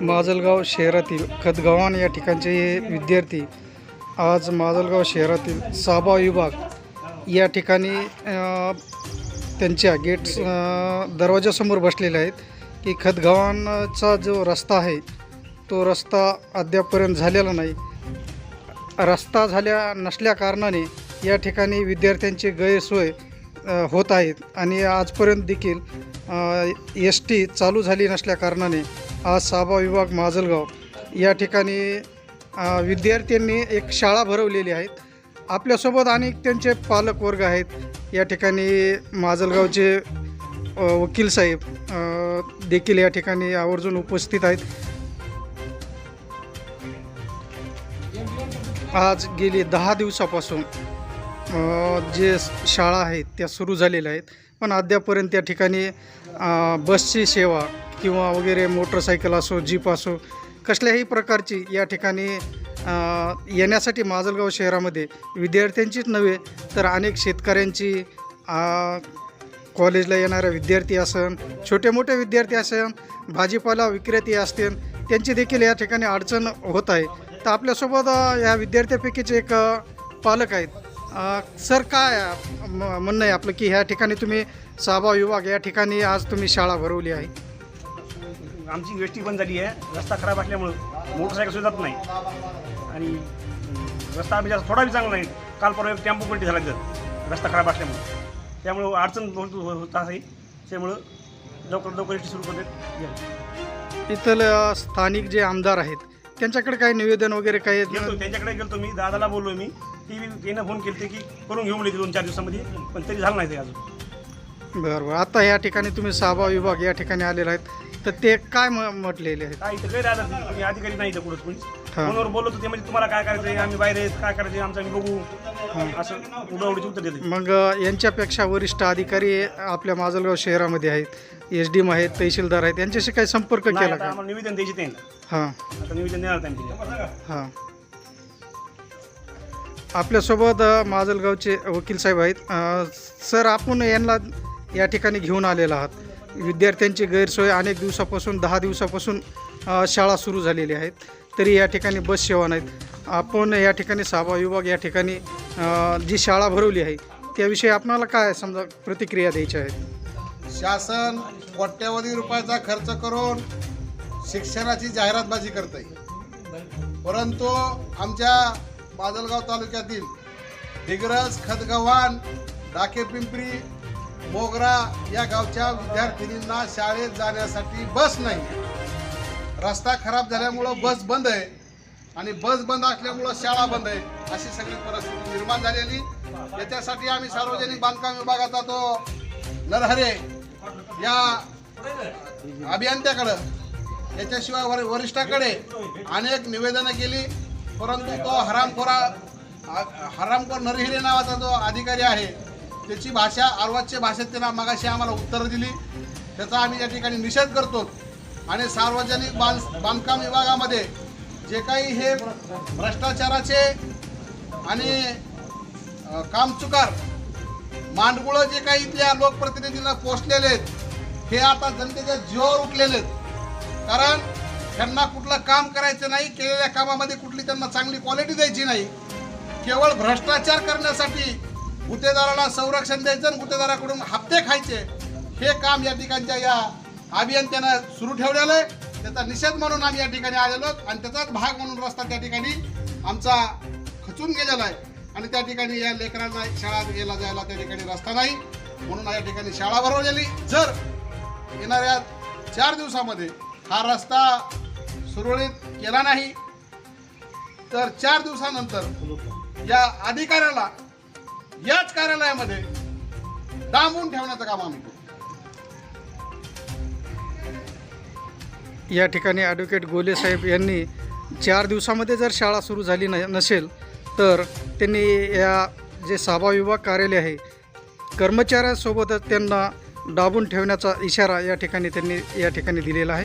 माजलगाव शहरातील खतगावान या ठिकाणचे हे विद्यार्थी आज माजलगाव शहरातील साबा विभाग या ठिकाणी त्यांच्या गेट दरवाजासमोर बसलेले आहेत की खतगावांचा जो रस्ता आहे तो रस्ता अद्यापपर्यंत झालेला नाही. रस्ता झाल्या नसल्या कारणाने या ठिकाणी विद्यार्थ्यांची गैरसोय होत आहेत. आणि आजपर्यंत देखील एस टी चालू झाली नसल्या कारणाने आज साबा विभाग माजलगाव. या ठिकाणी विद्यार्थ्यांनी एक शाळा भरवलेली आहेत. आपल्यासोबत अनेक त्यांचे पालक वर्ग आहेत. या ठिकाणी माजलगावचे वकील साहेब देखील या ठिकाणी आवर्जून उपस्थित आहेत. आज गेली दहा दिवसापासून जे शाळा आहेत त्या सुरू झालेल्या आहेत. पण अद्यापर्यंत त्या ठिकाणी बसची सेवा किंवा वगैरे मोटरसायकल असो जीप असो कसल्याही प्रकारची या ठिकाणी येण्यासाठी माजलगाव शहरामध्ये विद्यार्थ्यांचीच नव्हे तर अनेक शेतकऱ्यांची कॉलेजला येणाऱ्या विद्यार्थी असन छोटे मोठे विद्यार्थी असन भाजीपाला विक्रेते असतील त्यांची देखील या ठिकाणी अडचण होत आहे. तर आपल्यासोबत या विद्यार्थ्यापैकीच एक पालक आहेत. सर काय म्हणणं आहे आपलं की ह्या ठिकाणी तुम्ही साबा विभाग या ठिकाणी आज तुम्ही शाळा भरवली आहे. आमची वेष्टी बंद झाली आहे. रस्ता खराब असल्यामुळं मोटरसायकल सुद्धा नाही. आणि रस्ता आम्ही जास्त थोडा बी चांगला नाही. काल परवा एक टेम्पो पलटी झाला तिथं. रस्ता खराब असल्यामुळं. त्यामुळं अडचण होत होत आहे. त्यामुळं लवकर लवकर सुरू करते इथलं स्थानिक जे आमदार आहेत त्यांच्याकडे काही निवेदन वगैरे काही गेलतो त्यांच्याकडे गेलतो मी दादाला बोललो मी. ती त्यानं फोन केले की करून घेऊन येते दोन चार दिवसामध्ये पण तरी झालं नाही ते अजून. बरं बरं. आता या ठिकाणी तुम्ही साबा विभाग या ठिकाणी आलेला आहेत. तर ते काय म म्हटलेले आहेत? इथं तुम्ही अधिकारी नाही इथं कुठं कोणी. हां. फोनवर बोलत होते म्हणजे तुम्हाला काय करायचं आम्ही बाहेर आहेत काय करायचं आमचं आम्ही बघू. असं उडवडीची उत्तर देते मग अ, यांच्यापेक्षा वरिष्ठ अधिकारी आपल्या माजलगाव शहरामध्ये आहेत. एस डी एम आहेत तहसीलदार आहेत. यांच्याशी काही संपर्क नाही, केला आता का? आम्हाला निवेदन द्यायचे त्यांना हां. आता निवेदन देणार हां. आपल्यासोबत अ, माजलगावचे वकील साहेब आहेत. अ, सर आपण यांना या ठिकाणी घेऊन आलेला आहात. विद्यार्थ्यांची गैरसोय अनेक दिवसापासून दहा दिवसापासून शाळा सुरू झालेली आहेत. तरी या ठिकाणी बस सेवा नाहीत. आपण या ठिकाणी साबा विभाग या ठिकाणी जी शाळा भरवली आहे त्याविषयी आपणाला काय समजा प्रतिक्रिया द्यायची आहे? शासन कोट्यावधी रुपयाचा खर्च करून शिक्षणाची जाहिरातबाजी करते परंतु आमच्या माजलगाव तालुक्यातील दिग्रस खतगव्हाण डाकेपिंपरी मोगरा या गावच्या विद्यार्थिनींना शाळेत जाण्यासाठी बस नाही. रस्ता खराब झाल्यामुळं बस बंद आहे आणि बस बंद असल्यामुळं शाळा बंद आहे. अशी सगळी परिस्थिती निर्माण झालेली. याच्यासाठी आम्ही सार्वजनिक बांधकाम विभागाचा तो नरहरे या अभियंत्याकडं याच्याशिवाय वर वरिष्ठाकडे अनेक निवेदनं केली. परंतु तो हरामखोरा हरामखोर नरहिरे नावाचा जो अधिकारी आहे. त्याची भाषा अर्वाच्य भाषेत त्यांना मगाशी आम्हाला उत्तरं दिली. त्याचा आम्ही या ठिकाणी निषेध करतो आणि सार्वजनिक बांध बांधकाम विभागामध्ये जे काही हे भ्रष्टाचाराचे आणि कामचुकार मांडगुळं जे काही इथल्या लोकप्रतिनिधींना पोचलेले आहेत हे आता जनतेच्या जीवावर उठलेले आहेत. कारण त्यांना कुठलं काम करायचं नाही केलेल्या कामामध्ये कुठली त्यांना चांगली क्वालिटी द्यायची नाही. केवळ भ्रष्टाचार करण्यासाठी गुत्तेदाराला संरक्षण द्यायचं आणि गुत्तेदाराकडून हप्ते खायचे. हे काम या ठिकाणच्या या अभियंत्यानं सुरू ठेवलेलं आहे. त्याचा निषेध म्हणून आम्ही या ठिकाणी आलेलो आणि त्याचाच भाग म्हणून रस्ता त्या ठिकाणी आमचा खचून गेलेला आहे. आणि त्या ठिकाणी या लेकरांना शाळा गेला जायला त्या ठिकाणी रस्ता नाही. म्हणून या ठिकाणी शाळा भरवलेली. जर येणाऱ्या चार दिवसामध्ये हा रस्ता सुरळीत केला नाही तर चार दिवसानंतर या अधिकाऱ्याला याच कार्यालयामध्ये डांबून ठेवण्याचं काम आम्ही करू या ठिकाणी ॲडव्होकेट गोले साहेब यांनी चार दिवसामध्ये जर शाळा सुरू झाली न नसेल तर त्यांनी या जे सभा विभाग कार्यालय आहे कर्मचाऱ्यांसोबतच त्यांना डाबून ठेवण्याचा इशारा या ठिकाणी त्यांनी या ठिकाणी दिलेला आहे.